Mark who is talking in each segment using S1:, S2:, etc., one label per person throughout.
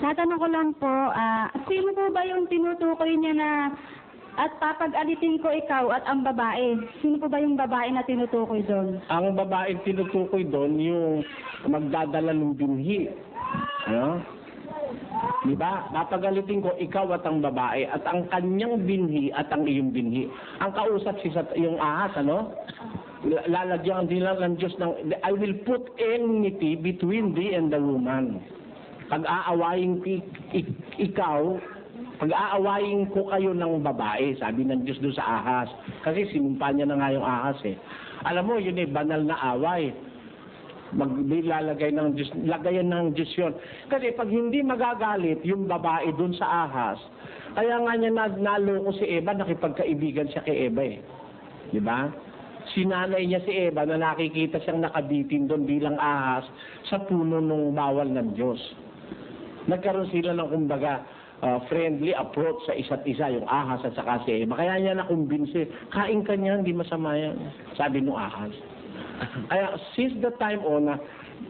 S1: Tatanong ko lang po, ah, sino po ba yung tinutukoy niya na at papag-alitin ko ikaw at ang babae? Sino po ba yung babae na tinutukoy doon?
S2: Ang babaeng tinutukoy doon yung magdadala ng binhi. Ano? Di ba? Papagalitin ko ikaw at ang babae at ang kanyang binhi at ang iyong binhi. Ang kausap si Sat- yung ahas, ano? L- Lalagyan nila ng Diyos ng, I will put enmity between thee and the woman. Pag-aawayin ikaw, pag-aawayin ko kayo ng babae, sabi ng Diyos doon sa ahas. Kasi sinumpa niya na nga yung ahas eh. Alam mo, yun eh, banal na away maglalagay ng Diyos, lagayan ng Diyos yun. Kasi pag hindi magagalit yung babae dun sa ahas, kaya nga niya na, naloko si Eva, nakipagkaibigan siya kay Eva eh. Di ba? Sinanay niya si Eva na nakikita siyang nakabitin doon bilang ahas sa puno ng bawal ng Diyos. Nagkaroon sila ng kumbaga uh, friendly approach sa isa't isa, yung ahas at saka si Eva. Kaya niya nakumbinsi, kain ka niya, hindi masama yan. Sabi ng ahas. Kaya since the time on, na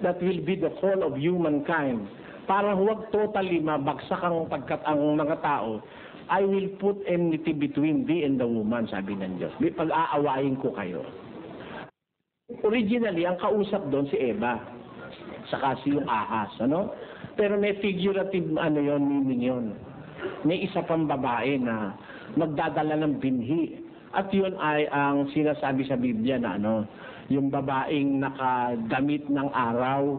S2: that will be the fall of humankind, para huwag totally mabagsak ang pagkat ang mga tao, I will put enmity between thee and the woman, sabi ng Diyos. May pag-aawayin ko kayo. Originally, ang kausap doon si Eva, saka si yung ahas, ano? Pero may figurative ano yon meaning yon. May isa pang babae na magdadala ng binhi. At yun ay ang sinasabi sa Biblia na ano, yung babaeng nakadamit ng araw.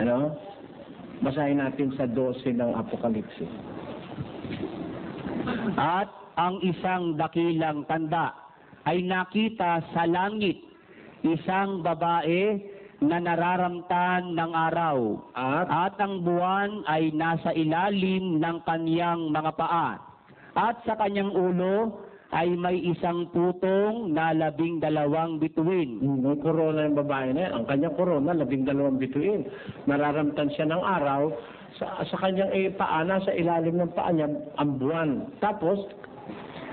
S2: Ano? Basahin natin sa 12 ng Apokalipsis.
S3: At ang isang dakilang tanda ay nakita sa langit isang babae na nararamtan ng araw
S2: At
S3: at ang buwan ay nasa ilalim ng kanyang mga paa at sa kanyang ulo ay may isang putong na labing dalawang bituin.
S2: may corona yung babae na yan. Ang kanyang corona, labing dalawang bituin. Nararamtan siya ng araw. Sa, sa kanyang eh, paa, nasa ilalim ng paa niya, ang buwan. Tapos,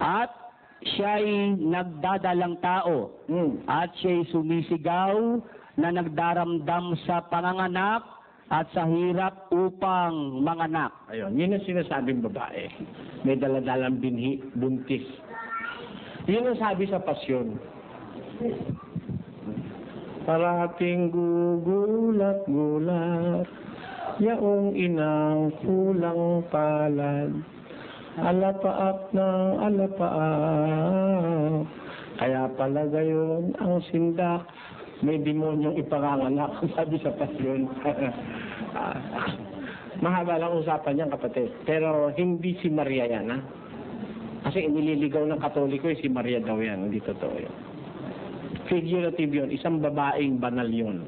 S3: At siya'y nagdadalang tao
S2: hmm,
S3: at siya'y sumisigaw na nagdaramdam sa panganganak at sa hirap upang manganak.
S2: Ayun, yun ang sinasabing babae. May daladalang binhi, buntis. Yun ang sabi sa pasyon. Parating gugulat-gulat, yaong inang kulang palad, alapaap ng alapaap. Kaya pala gayon ang sindak, may demonyong ipanganganak, sabi sa pasyon. Ah, Mahaba lang usapan niyan, kapatid. Pero hindi si Maria yan, ha? Kasi inililigaw ng katoliko, eh, si Maria daw yan. Hindi totoo yun. Figurative yun. Isang babaeng banal yun.